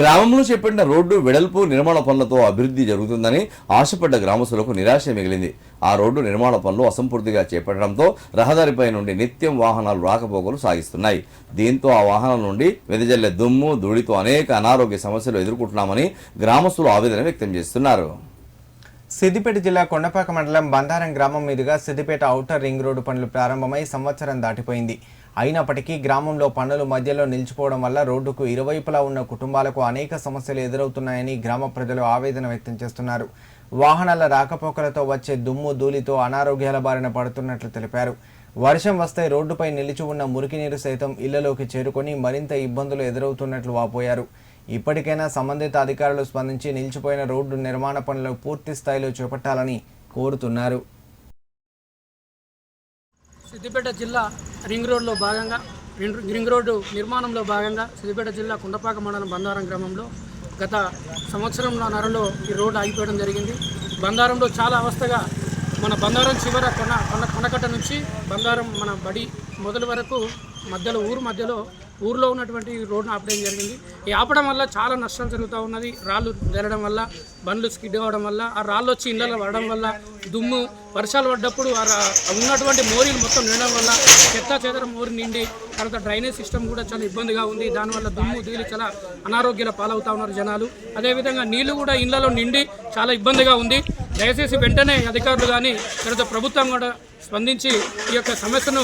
గ్రామంలో చేపట్టిన రోడ్డు వెడల్పు నిర్మాణ పనులతో అభివృద్ధి జరుగుతుందని ఆశపడ్డ గ్రామస్తులకు నిరాశ మిగిలింది. ఆ రోడ్డు నిర్మాణ పనులు అసంపూర్తిగా చేపట్టడంతో రహదారిపై నుండి నిత్యం వాహనాలు రాకపోకలు సాగిస్తున్నాయి. దీంతో ఆ వాహనాల నుండి వెదజల్లే దుమ్ము ధూళితో అనేక అనారోగ్య సమస్యలు ఎదుర్కొంటున్నామని గ్రామస్తులు ఆవేదన వ్యక్తం చేస్తున్నారు. సిద్దిపేట జిల్లా కొండపాక మండలం బందారం గ్రామం మీదుగా సిద్దిపేట ఔటర్ రింగ్ రోడ్డు పనులు ప్రారంభమై సంవత్సరం దాటిపోయింది. అయినప్పటికీ గ్రామంలో పనులు మధ్యలో నిలిచిపోవడం వల్ల రోడ్డుకు ఇరువైపులా ఉన్న కుటుంబాలకు అనేక సమస్యలు ఎదురవుతున్నాయని గ్రామ ప్రజలు ఆవేదన వ్యక్తం చేస్తున్నారు. వాహనాల రాకపోకలతో వచ్చే దుమ్ము ధూళితో అనారోగ్యాల బారిన పడుతున్నట్లు తెలిపారు. వర్షం వస్తే రోడ్డుపై నిలిచి ఉన్న మురికి నీరు సైతం ఇళ్ళలోకి చేరుకొని మరింత ఇబ్బందులు ఎదురవుతున్నట్లు వాపోయారు. ఇప్పటికైనా సంబంధిత అధికారులు స్పందించి నిలిచిపోయిన రోడ్డు నిర్మాణ పనులు పూర్తి స్థాయిలో చేపట్టాలని కోరుతున్నారు. సిద్దిపేట జిల్లా రింగ్ రోడ్లో భాగంగా రింగ్ రింగ్ రోడ్డు నిర్మాణంలో భాగంగా సిద్దిపేట జిల్లా కుండపాక మండలం బందారం గ్రామంలో గత సంవత్సరంన్నరలో ఈ రోడ్డు ఆగిపోవడం జరిగింది. బందారంలో చాలా అవస్థగా మన బందారం చివర కొన కొండ కొనకట్ట నుంచి బందారం మన బడి మొదలు వరకు మధ్యలో ఊరు మధ్యలో ఊర్లో ఉన్నటువంటి రోడ్ను ఆపడం జరిగింది. ఈ ఆపడం వల్ల చాలా నష్టం జరుగుతూ ఉన్నది. రాళ్ళు జరగడం వల్ల బండ్లు స్కిడ్ అవ్వడం వల్ల ఆ రాళ్ళు వచ్చి ఇళ్ళలో పడడం వల్ల దుమ్ము వర్షాలు పడ్డప్పుడు ఆ రా- ఉన్నటువంటి మోరీలు మొత్తం నిండడం వల్ల చెత్త చెదర మోరి నిండి తర్వాత డ్రైనేజ్ సిస్టమ్ కూడా చాలా ఇబ్బందిగా ఉంది. దానివల్ల దుమ్ము ధూళి చాలా అనారోగ్యాల పాలవుతా ఉన్నారు జనాలు. అదేవిధంగా నీళ్ళు కూడా ఇళ్ళలో నిండి చాలా ఇబ్బందిగా ఉంది. దయచేసి వెంటనే అధికారులు కానీ తర్వాత ప్రభుత్వం కూడా స్పందించి ఈ యొక్క సమస్యను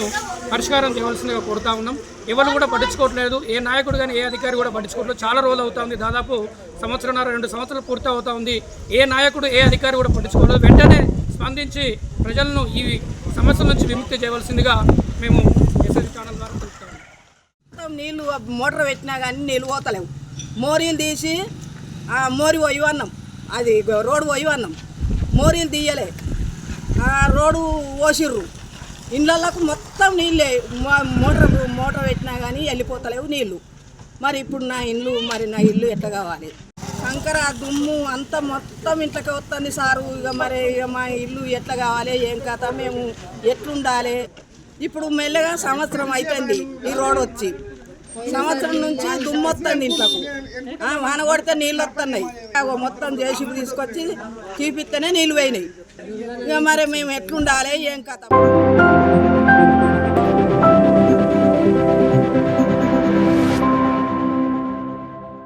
పరిష్కారం చేయవలసిందిగా కోరుతా ఉన్నాం. ఎవరు కూడా పట్టించుకోవట్లేదు. ఏ నాయకుడు కానీ ఏ అధికారి కూడా పట్టించుకోవట్లేదు. చాలా రోజులు అవుతా ఉంది దాదాపు సంవత్సరంన్నర రెండు సంవత్సరాలు పూర్తి అవుతా ఉంది. ఏ నాయకుడు ఏ అధికారి కూడా పట్టించుకోలేదు. వెంటనే స్పందించి ప్రజలను ఈ సమస్యల నుంచి విముక్తి చేయవలసిందిగా మేము ఎస్ఎస్ ఛానల్ ద్వారా తెలుపుతాము నీళ్ళు మోటార్ పెట్టినా కానీ నీళ్ళు పోతలేవు. మోరీలు తీసి మోరి పోయి అన్నాం. అది రోడ్డు పోయి అన్నాం. మోరీలు తీయలే. ఆ రోడ్డు ఓసిర్రు. ఇండ్లకు మొత్తం నీళ్ళే. మోటార్ మోటార్ పెట్టినా కానీ వెళ్ళిపోతలేవు నీళ్ళు మరి ఇప్పుడు నా ఇల్లు మరి నా ఇల్లు ఎట్లా కావాలి? కంకర దుమ్ము అంతా మొత్తం ఇంట్లోకి వస్తుంది సారు. ఇక మరి ఇక మా ఇల్లు ఎట్లా కావాలి ఏం కథ మేము ఎట్లుండాలి? ఇప్పుడు మెల్లగా సంవత్సరం అయిపోయింది ఈ రోడ్ వచ్చి. సంవత్సరం నుంచి దుమ్ము వస్తుంది ఇంట్లోకు వాన కొడితే నీళ్ళు వస్తున్నాయి అగో మొత్తం జేసీబీ తీసుకొచ్చి చూపిస్తేనే నీళ్ళు పోయినాయి. ఇక మరి మేము ఎట్లుండాలి ఏం కథ?